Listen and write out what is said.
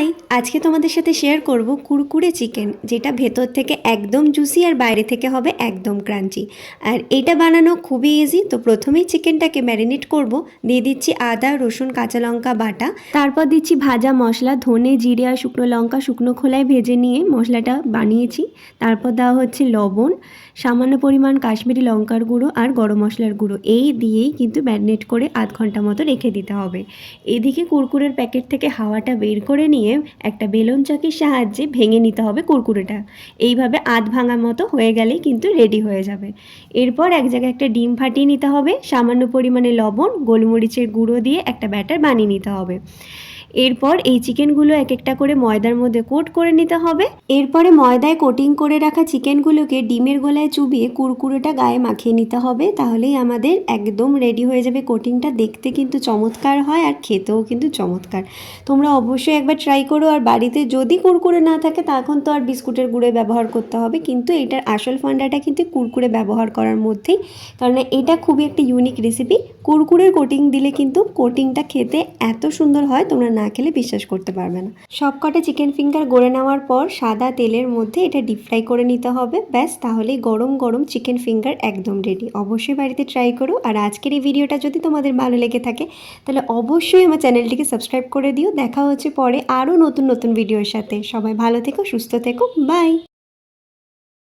Bye. আজকে তোমাদের সাথে শেয়ার করব কুরকুরে চিকেন যেটা ভেতর থেকে একদম জুসি আর বাইরে থেকে হবে একদম ক্রাঞ্চি আর এটা বানানো খুবই ইজি তো প্রথমেই চিকেনটাকে ম্যারিনেট করব। দিয়ে দিচ্ছি আদা, রসুন, কাঁচা লঙ্কা, বাটা। তারপর দিচ্ছি ভাজা মশলা, ধনে, জিরে আর শুকনো লঙ্কা, শুকনো খোলায় ভেজে নিয়ে মশলাটা বানিয়েছি। তারপর দেওয়া হচ্ছে লবণ, সামান্য পরিমাণ কাশ্মীরি লঙ্কার গুঁড়ো আর গরম মশলার গুঁড়ো। এই দিয়েই কিন্তু ম্যারিনেট করে আধ ঘণ্টা মতো রেখে দিতে হবে। এদিকে কুরকুরের প্যাকেট থেকে হাওয়াটা বের করে নিয়ে একটা বেলুন চাকির সাহায্যে ভেঙে নিতে হবে কুরকুরেটা। এইভাবে আধ ভাঙার মতো হয়ে গেলেই কিন্তু রেডি হয়ে যাবে। এরপর এক জায়গায় একটা ডিম ফাটিয়ে নিতে হবে। সামান্য পরিমাণে লবণ, গোলমরিচের গুঁড়ো দিয়ে একটা ব্যাটার বানিয়ে নিতে হবে। এরপর এই চিকেনগুলো এক একটা করে ময়দার মধ্যে কোট করে নিতে হবে। এরপরে ময়দায় কোটিং করে রাখা চিকেনগুলোকে ডিমের গোলায় চুবিয়ে কুরকুরেটা গায়ে মাখিয়ে নিতে হবে। তাহলেই আমাদের একদম রেডি হয়ে যাবে কোটিংটা। দেখতে কিন্তু চমৎকার হয় আর খেতেও কিন্তু চমৎকার। তোমরা অবশ্যই একবার ট্রাই করো আর বাড়িতে যদি কুরকুরে না থাকে তখন তো আর বিস্কুটের গুঁড়ো ব্যবহার করতে হবে। কিন্তু এটার আসল ফান্ডাটা কিন্তু কুরকুরে ব্যবহার করার মধ্যেই। কারণ এটা খুবই একটা ইউনিক রেসিপি কুরকুরের কোটিং দিলে কিন্তু কোটিংটা খেতে এত সুন্দর হয়, তোমরা না খেলে বিশ্বাস করতে পারবে না। সবকটা চিকেন ফিঙ্গার গড়ে নেওয়ার পর সাদা তেলের মধ্যে এটা ডিপ ফ্রাই করে নিতে হবে। ব্যাস, তাহলেই গরম গরম চিকেন ফিঙ্গার একদম রেডি অবশ্যই বাড়িতে ট্রাই করো। আর আজকের এই ভিডিওটা যদি তোমাদের ভালো লেগে থাকে, তাহলে অবশ্যই আমার চ্যানেলটিকে সাবস্ক্রাইব করে দিও। দেখা হচ্ছে পরে আরও নতুন নতুন ভিডিওর সাথে। সবাই ভালো থেকো, সুস্থ থেকো। বাই